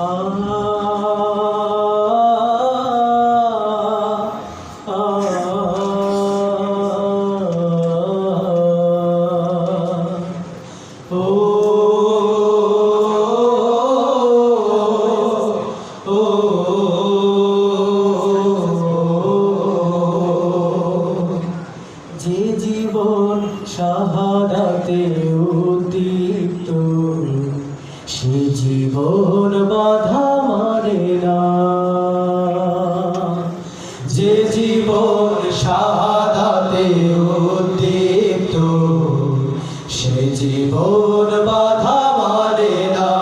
আ জীবন বাধা না।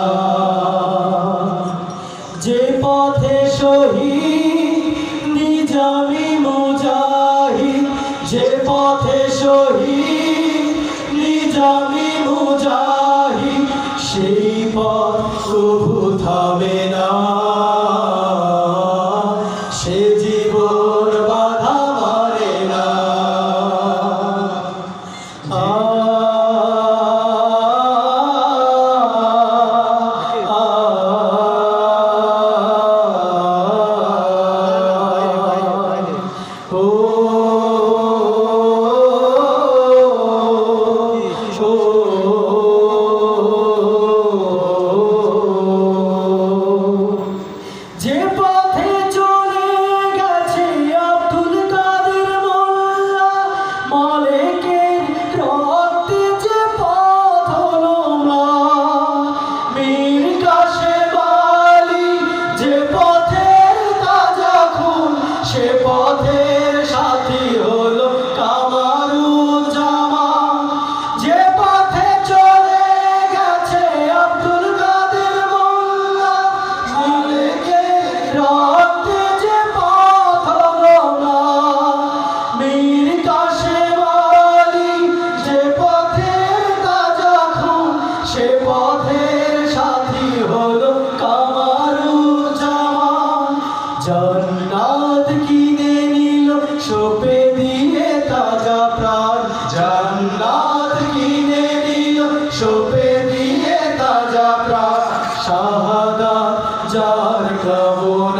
যে পথে মুজাহি যে পথে মুজাহি সেই পথ থামে না। পথে সপে দিয়ে তাজা প্রাণ কিনে নিল সপে দিয়ে তাজা প্রাণ শাহাদা যার কামনা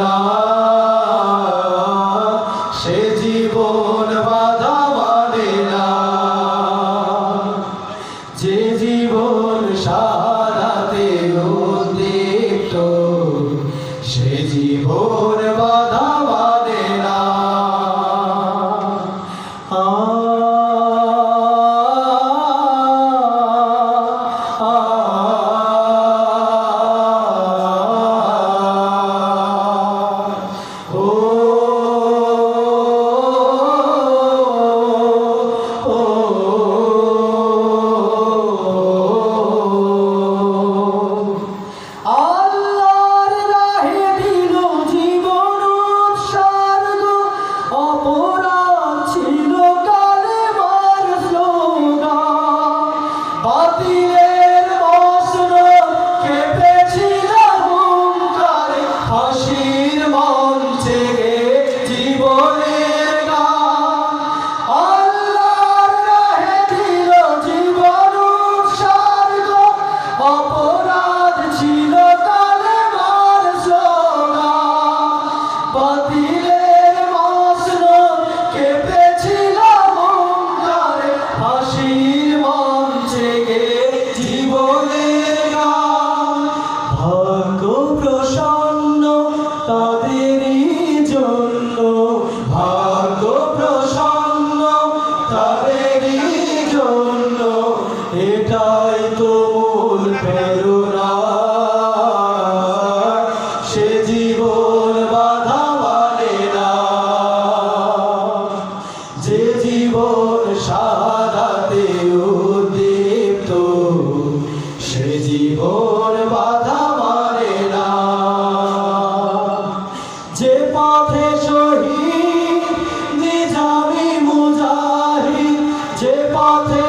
Father.